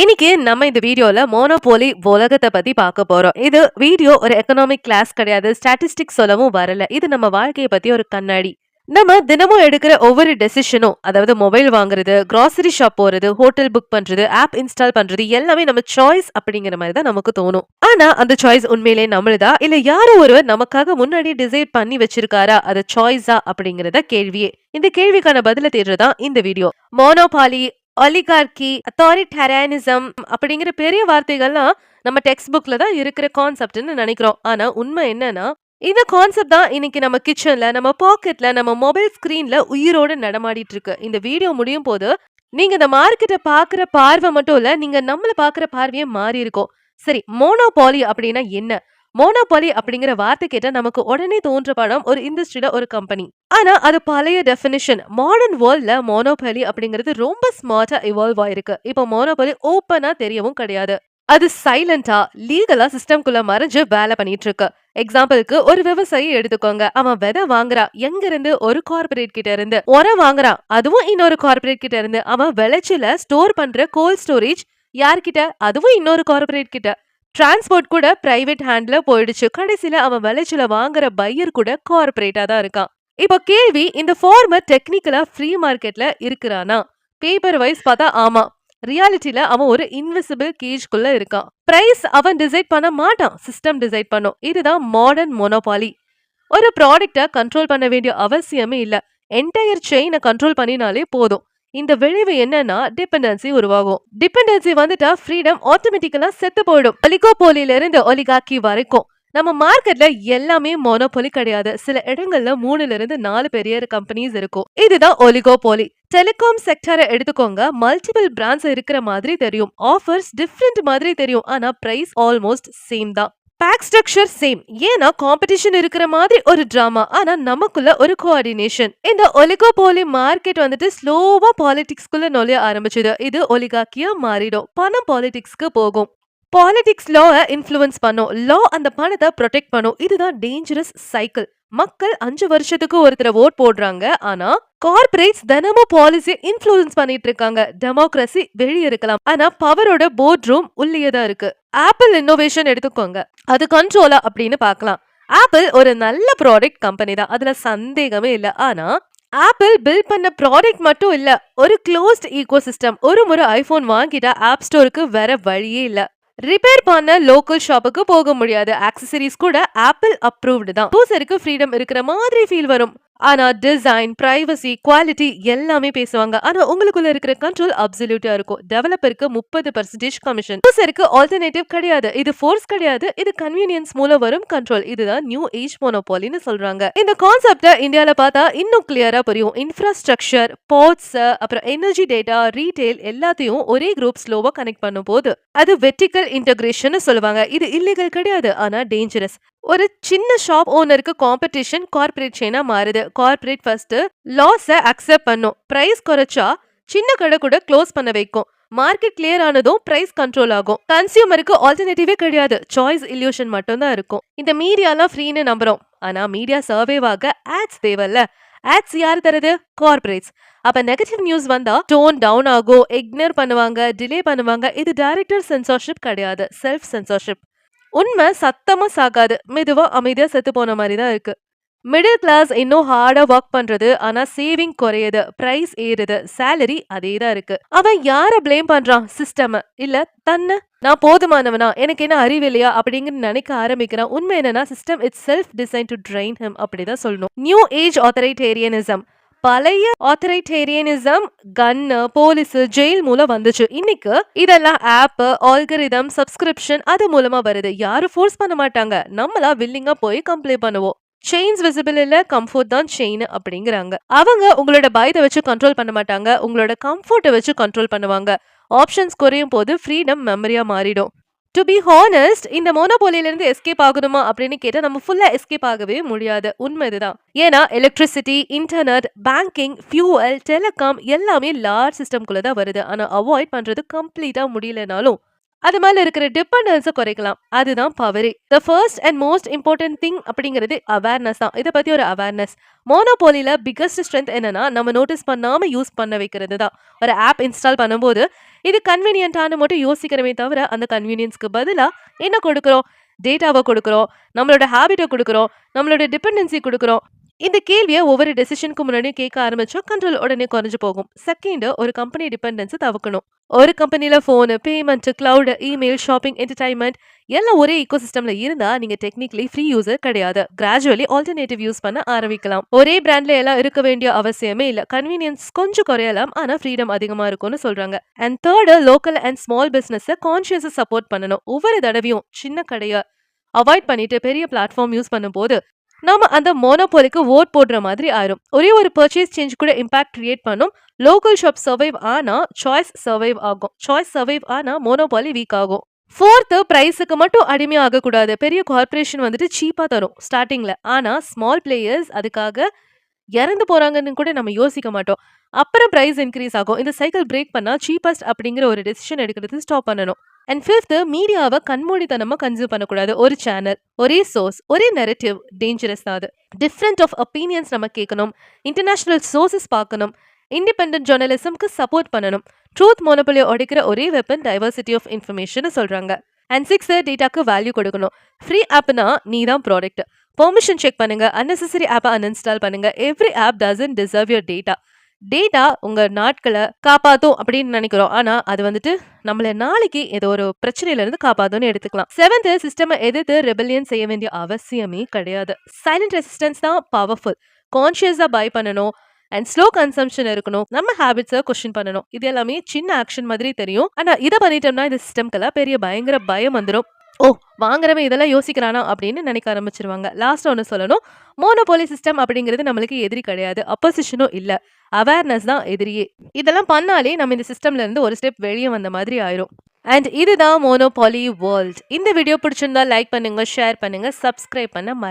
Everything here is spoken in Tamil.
இன்னைக்கு நம்ம இந்த வீடியோல மோனோபோலி உலகத்தை பத்தி பார்க்க போறோம். இது வீடியோ ஒரு எக்கனாமிக் கிளாஸ் கிடையாது. ஸ்டாட்டிஸ்டிக்ஸ் சொல்லவும் வரல. இது நம்ம வாழ்க்கையை பத்தி ஒரு கண்ணாடி. நம்ம தினமும் எடுக்கிற ஒவ்வொரு டெசிஷனும் அதாவது மொபைல் வாங்குறது கிராசரி ஷாப் போறது ஹோட்டல் புக் பண்றது ஆப் இன்ஸ்டால் பண்றது எல்லாமே நம்ம சாய்ஸ் அப்படிங்கிற மாதிரி தான் நமக்கு தோணும். ஆனா அந்த சாய்ஸ் உண்மையிலே நம்மளுதா? இல்ல யாரோ ஒருவர் நமக்காக முன்னாடி டிசைட் பண்ணி வச்சிருக்காரா? அது சாய்ஸா அப்படிங்கறத கேள்வியே. இந்த கேள்விக்கான பதில தேடுறதா இந்த வீடியோ மோனோபாலி ஒலிகார்கி அத்தாரிட்டேரியானிசம் அப்படிங்கிற பெரிய வார்த்தைகள்லாம் நம்ம டெக்ஸ்ட் புக்ல தான் இருக்கிற கான்செப்ட்னு நினைக்கிறோம். ஆனா உண்மை என்னன்னா இந்த கான்செப்ட் தான் இன்னைக்கு நம்ம கிச்சன்ல நம்ம பாக்கெட்ல நம்ம மொபைல் ஸ்கிரீன்ல உயிரோட நடமாடிட்டு இருக்கு இந்த வீடியோ முடியும் போது நீங்க இந்த மார்க்கெட்டை பாக்குற பார்வை மட்டும் இல்ல நீங்க நம்மள பாக்குற பார்வையே மாறி இருக்கும் சரி மோனோபாலி அப்படின்னா என்ன? மோனோபாலி அப்படிங்கிற வார்த்தை கேட்ட நமக்கு உடனே தோன்ற படம் ஒரு இண்டஸ்ட்ரியில ஒரு கம்பெனி ஆனா அது பழைய டெஃபினிஷன் மாடர்ன் வேர்ல்ட்ல மோனோபாலி அப்படிங்கிறது ரொம்ப ஸ்மார்ட்டா இவால்வ் ஆயிருக்கு. இப்போ மோனோபாலி ஓப்பனா தெரியவும் கிடையாது. அது சைலண்டா லீகலா சிஸ்டம்குள்ள மறைஞ்சு வேலை பண்ணிட்டு இருக்கு. எக்ஸாம்பிளுக்கு ஒரு விவசாயி எடுத்துக்கோங்க. அவன் விதை வாங்குறான் எங்க இருந்து ஒரு கார்பரேட் கிட்ட இருந்து. உரம் வாங்குறான். அதுவும் இன்னொரு கார்பரேட் கிட்ட இருந்து. அவன் விளைச்சல ஸ்டோர் பண்ற கோல்ட் ஸ்டோரேஜ் யார்கிட்ட? அதுவும் இன்னொரு கார்பரேட் கிட்ட. டிரான்ஸ்போர்ட் கூட பிரைவேட் ஹேண்ட்ல போயிடுச்சு. கடைசியில அவன் விளைச்சல வாங்குற பையர் கூட கார்பரேட்டா தான் இருக்கான். இப்போ கேள்வி இந்த ஃபார்மர் டெக்னிக்கலா ஃப்ரீ மார்க்கெட்ல இருக்கிறானா? பேப்பர் வைஸ் பார்த்தா ஆமா. ரியாலிட்டியில அவன் ஒரு இன்விசிபிள் கேஜ்குள்ள இருக்கான். பிரைஸ் அவன் டிசைட் பண்ண மாட்டான். சிஸ்டம் டிசைட் பண்ணும். இதுதான் மாடர்ன் மோனோபாலி ஒரு ப்ராடக்ட்டை கண்ட்ரோல் பண்ண வேண்டிய அவசியமே இல்லை. என்டையர் செயினை கண்ட்ரோல் பண்ணினாலே போதும். இந்த விளைவு என்னன்னா டிபெண்டன்சி உருவாகும். டிபெண்டன்சி வந்துட்டா ஃப்ரீடம் ஆட்டோமேட்டிக்கலா செத்து போயிடும். ஒலிகோபோலில இருந்து ஒலிகாக்கி வரைக்கும். நம்ம மார்க்கெட்ல எல்லாமே மோனோபோலி கிடையாது. சில இடங்கள்ல மூணுல இருந்து நாலு பெரிய கம்பெனிஸ் இருக்கும். இதுதான் ஒலிகோபோலி டெலிகாம் செக்டரை எடுத்துக்கோங்க. மல்டிபிள் பிராண்ட்ஸ் இருக்கிற மாதிரி தெரியும். ஆஃபர்ஸ் டிஃப்ரெண்ட் மாதிரி தெரியும். ஆனா பிரைஸ் ஆல்மோஸ்ட் சேம் தான். பேக் ஸ்ட்ரக்சர் சேம் ஏன்னா காம்படிஷன் இருக்கிற மாதிரி ஒரு ட்ராமா ஆனா நமக்குள்ள ஒரு கோஆர்டினேஷன் இந்த ஒலிகோபோலி மார்க்கெட் வந்துட்டு ஸ்லோவா பாலிடிக்ஸ்குள்ள நுழைய ஆரம்பிச்சது. இது ஒலிகாக்கியா மாறிடும். பணம் பாலிடிக்ஸ்க்கு போகும். பாலிடிக்ஸ் லாவை இன்ஃப்ளூயன்ஸ் பண்ணும். லா அந்த பணத்தை ப்ரொடெக்ட் பண்ணும். இதுதான் டேஞ்சரஸ் சைக்கிள் மக்கள் அஞ்சு வருஷத்துக்கு ஒருத்தர ஓட் போடுறாங்க. ஆனா கார்பரேட்ஸ் தினமும் பாலிசி இன்ஃப்ளூயன்ஸ் பண்ணிட்டு இருக்காங்க. டெமோக்ரஸி வெளியே இருக்கலாம். ஆனா பவரோட போர்ட் ரூம் உள்ளே தான் இருக்கு. ஆப்பிள் இன்னோவேஷன் எடுத்துக்கோங்க. அது கண்ட்ரோலா அப்படின்னு பார்க்கலாம். ஆப்பிள் ஒரு நல்ல ப்ராடக்ட் கம்பெனி தான். அதுல சந்தேகமே இல்ல. ஆனா ஆப்பிள் பில் பண்ண ப்ராடக்ட் மட்டும் இல்ல. ஒரு க்ளோஸ்ட் ஈகோ சிஸ்டம் ஒரு முறை ஐபோன் வாங்கிட்டா ஆப் ஸ்டோருக்கு வேற வழியே இல்ல. ரிப்பேர் பண்ண லோக்கல் ஷாப்புக்கு போக முடியாது. ஆக்சசரிஸ் கூட ஆப்பிள் அப்ரூவ்டு தான். யூசருக்கு ஃப்ரீடம் இருக்கிற மாதிரி ஃபீல் வரும். ஆனால் டிசைன் ப்ரைவசி குவாலிட்டி எல்லாமே பேசுவாங்க. ஆனால் உங்களுக்குள்ள இருக்கிற கண்ட்ரோல் அப்சல்யூட்டா இருக்கும். டெவலப்பருக்கு முப்பது பர்சன்டேஜ் கமிஷன் யூசருக்கு ஆல்டர்னேட்டிவ் கிடையாது. இது ஃபோர்ஸ் கிடையாது. இது கன்வீனியன்ஸ் மூலம் வரும் கண்ட்ரோல் இதுதான் நியூ ஏஜ் மோனோபாலின்னு சொல்றாங்க. இந்த கான்செப்ட இந்தியால பார்த்தா இன்னும் கிளியரா புரியும். இன்ஃப்ராஸ்ட்ரக்சர் போர்ட்ஸ் அப்புறம் எனர்ஜி டேட்டா ரீட்டைல் எல்லாத்தையும் ஒரே குரூப் ஸ்லோவா கனெக்ட் பண்ணும் போது அது வெர்டிக்கல் இன்டகிரேஷன் சொல்லுவாங்க. இது இல்லீகல் கிடையாது. ஆனா டேஞ்சரஸ் ஒரு சின்ன ஷாப் ஓனருக்கு காம்படிஷன் கார்பரேட் செயினா மாறுது. கார்பரேட் ஃபர்ஸ்ட் லாஸை அக்செப்ட் பண்ணும். பிரைஸ் குறைச்சா சின்ன கடை கூட க்ளோஸ் பண்ண வைக்கும். மார்க்கெட் கிளியர் ஆனதும் பிரைஸ் கண்ட்ரோல் ஆகும். கன்சியூமருக்கு ஆல்டர்னேட்டிவே கிடையாது. சாய்ஸ் இல்யூஷன் மட்டும் தான் இருக்கும். இந்த மீடியாலாம் ஃப்ரீன்னு நம்புறோம். ஆனா மீடியா சர்வேவாக ஆட்ஸ் தேவையில்ல. ஆட்ஸ் யார் தருது? கார்பரேட்ஸ் அப்ப நெகட்டிவ் நியூஸ் வந்தா டோன் டவுன் ஆகும். இக்னோர் பண்ணுவாங்க டிலே பண்ணுவாங்க. இது டைரக்டர் சென்சார்ஷிப் கிடையாது. செல்ஃப் சென்சார்ஷிப் உண்மை சத்தமா சாகாது. மெதுவா அமைதியா செத்து போன மாதிரி தான் இருக்கு. மிடில் கிளாஸ் இன்னும் ஹார்டா ஒர்க் பண்றது ஆனா சேவிங் குறையுது. பிரைஸ் ஏறுது. சேலரி அதே தான் இருக்கு. அவன் யார ப்ளேம் பண்றான்? சிஸ்டம் இல்ல தன்னை. நான் போதுமானவனா? எனக்கு என்ன அறிவு இல்லையா? அப்படிங்கிற நினைக்க ஆரம்பிக்கிறான். உண்மை என்னன்னா system it's self design to train him அப்படிதான் சொல்லணும். நியூ ஏஜ் ஆத்தரைட்டேரியனிசம் பழைய ஆத்தரைட்டேரியனிசம் கன்னு போலீஸ் ஜெயில் மூலம் வந்துச்சு. இன்னைக்கு இதெல்லாம் ஆப் ஆல்கரிதம் சப்ஸ்கிரிப்ஷன் அது மூலமா வருது. யாரும் ஃபோர்ஸ் பண்ண மாட்டாங்க. நம்மளா வில்லிங்கா போய் கம்ப்ளைண்ட் பண்ணுவோம். செயின்ஸ் விசிபிள் இல்ல கம்ஃபோர்ட் தான் செயின் அப்படிங்கிறாங்க. அவங்க உங்களோட பயத்தை வச்சு கண்ட்ரோல் பண்ண மாட்டாங்க. உங்களோட கம்ஃபோர்ட்டை வச்சு கண்ட்ரோல் பண்ணுவாங்க. ஆப்ஷன்ஸ் குறையும் போது ஃப்ரீடம் மெமரியா மாறிடும். டு பி ஹானஸ்ட் இந்த மோனோபோலியிலிருந்து எஸ்கேப் ஆகணுமா அப்படின்னு கேட்டா நம்ம ஃபுல்லா எஸ்கேப் ஆகவே முடியாது. உண்மை இதுதான். ஏன்னா electricity internet banking fuel telecom எல்லாமே லார்ஜ் சிஸ்டம்குள்ளே தான் வருது. ஆனா அவாய்ட் பண்றது கம்ப்ளீட்டா முடியலனாலும் அது மேல இருக்கிற டிபெண்டன்ஸை குறைக்கலாம். அதுதான் பவரே the first and most important thing அப்படிங்கிறது அவேர்னஸ் தான். இதை பத்தி ஒரு அவேர்னஸ் மோனோபோலியில் பிக்கஸ்ட் ஸ்ட்ரென்த் என்னன்னா நம்ம நோட்டீஸ் பண்ணாம யூஸ் பண்ண வைக்கிறது தான். ஒரு ஆப் இன்ஸ்டால் பண்ணும்போது இது கன்வீனியன்ட்டானு மட்டும் யோசிக்கிறமே தவிர அந்த கன்வீனியன்ஸ்க்கு பதிலா என்ன கொடுக்குறோம்? டேட்டாவை கொடுக்குறோம். நம்மளோட ஹேபிட்டை கொடுக்குறோம். நம்மளோட டிபெண்டன்சி கொடுக்குறோம். இந்த கேள்வியை ஒவ்வொரு டெசிஷனுக்கு முன்னாடியும் கேட்க ஆரம்பிச்சா கண்ட்ரோல் உடனே குறைஞ்சு போகும். செகண்ட் ஒரு கம்பெனி டிபெண்டன்ஸை தவிர்க்கணும். ஒரு கம்பெனில phone payment cloud email shopping entertainment எல்லாம் ஒரே ஈகோ சிஸ்டம்ல இருந்தா நீங்க டெக்னிக்கலி ஃப்ரீ யூசர் கிடையாது. கிராஜுவலி ஆல்டர்னேட்டிவ் யூஸ் பண்ண ஆரம்பிக்கலாம். ஒரே பிராண்ட்ல எல்லாம் இருக்க வேண்டிய அவசியமே இல்ல. கன்வீனியன்ஸ் கொஞ்சம் குறையலாம் ஆனா ஃப்ரீடம் அதிகமா இருக்கும்னு சொல்றாங்க. And third local and small business கான்சியஸை support பண்ணணும். ஒவ்வொரு தடவையும் சின்ன கடையை அவாய்ட் பண்ணிட்டு பெரிய பிளாட்ஃபார்ம் யூஸ் பண்ணும்போது நாம அந்த மோனோபோலிக்கு ஓட் போடுற மாதிரி ஆயிரும். ஒரே ஒரு பர்ச்சேஸ் சேஞ்ச் கூட இம்பாக்ட் கிரியேட் பண்ணும். லோக்கல் ஷாப் சர்வைவ் ஆனா சாய்ஸ் சர்வைவ் ஆகும். சாய்ஸ் சர்வைவ் ஆனா மோனோபாலி வீக் ஆகும். ஃபோர்த்து ப்ரைஸுக்கு மட்டும் அடிமை ஆகக்கூடாது. பெரிய கார்ப்பரேஷன் வந்துட்டு சீப்பாக தரும் ஸ்டார்டிங்கில் ஆனால் ஸ்மால் பிளேயர்ஸ் அதுக்காக இறந்து போகிறாங்கன்னு கூட நம்ம யோசிக்க மாட்டோம். அப்புறம் ப்ரைஸ் இன்க்ரீஸ் ஆகும். இந்த சைக்கிள் பிரேக் பண்ணால் சீப்பஸ்ட் அப்படிங்கிற ஒரு டெசிஷன் எடுக்கிறது ஸ்டாப் பண்ணணும். அண்ட் ஃபிஃப்த்து மீடியாவை கண்மூடித்தனமாக கன்சியூம் பண்ணக்கூடாது. ஒரு சேனல் ஒரே சோர்ஸ் ஒரே நெரட்டிவ் டேஞ்சரஸ் தான் அது. டிஃப்ரெண்ட் ஆஃப் ஒப்பீனியன்ஸ் நம்ம கேட்கணும். இன்டர்நேஷ்னல் சோர்சஸ் பார்க்கணும். இண்டிபெண்ட் ஜேர்னலிசம்க்கு சப்போர்ட் பண்ணணும். ட்ரூத் மோனோபலியை உடைக்கிற ஒரே வெப்பன் டைவர்சிட்டி ஆஃப் இன்ஃபர்மேஷன் சொல்கிறாங்க அண்ட் சிக்ஸ் டேட்டாக்கு வேல்யூ கொடுக்கணும். ஃப்ரீ ஆப்னா நீ தான் ப்ராடக்ட் பெர்மிஷன் செக் பண்ணுங்க. அன்னெசரி ஆப்பை அன்இன்ஸ்டால் பண்ணுங்க. Every app doesn't deserve your data data உங்க நாட்களை காப்பாத்தும் அப்படின்னு நினைக்கிறோம். ஆனா அது வந்துட்டு நம்மள நாளைக்கு ஏதோ ஒரு பிரச்சனையில இருந்து காப்பாத்தும்னு எடுத்துக்கலாம். செவன்த் சிஸ்டம் எதிர்த்து ரெபல்லியன் செய்ய வேண்டிய அவசியமே கிடையாது. சைலண்ட் ரெசிஸ்டன்ஸ் தான் பவர்ஃபுல் கான்ஷியஸாக பை பண்ணணும். அண்ட் ஸ்லோ கன்சம்ஷன் இருக்கணும். நம்ம ஹேபிட்ஸை கொஸ்டின் பண்ணணும். இது எல்லாமே சின்ன ஆக்ஷன் மாதிரி தெரியும். ஆனால் இதை பண்ணிட்டோம்னா இந்த சிஸ்டம்க்கெல்லாம் பெரிய பயங்கர பயம் வந்துடும் ஓ வாங்குறவன் இதெல்லாம் யோசிக்கிறானா அப்படின்னு நினைக்க ஆரம்பிச்சிருவாங்க. லாஸ்ட் ஒன்று சொல்லணும். மோனோபோலி சிஸ்டம் அப்படிங்கிறது நம்மளுக்கு எதிரி கிடையாது. அப்போசிஷனும் இல்லை. அவேர்னஸ் தான் எதிரியே. இதெல்லாம் பண்ணாலே நம்ம இந்த சிஸ்டம்லேருந்து ஒரு ஸ்டெப் வெளியே வந்த மாதிரி ஆயிரும். அண்ட் இதுதான் மோனோபாலி வேர்ல்ட் இந்த வீடியோ பிடிச்சிருந்தா லைக் பண்ணுங்க ஷேர் பண்ணுங்க சப்ஸ்கிரைப் பண்ண மற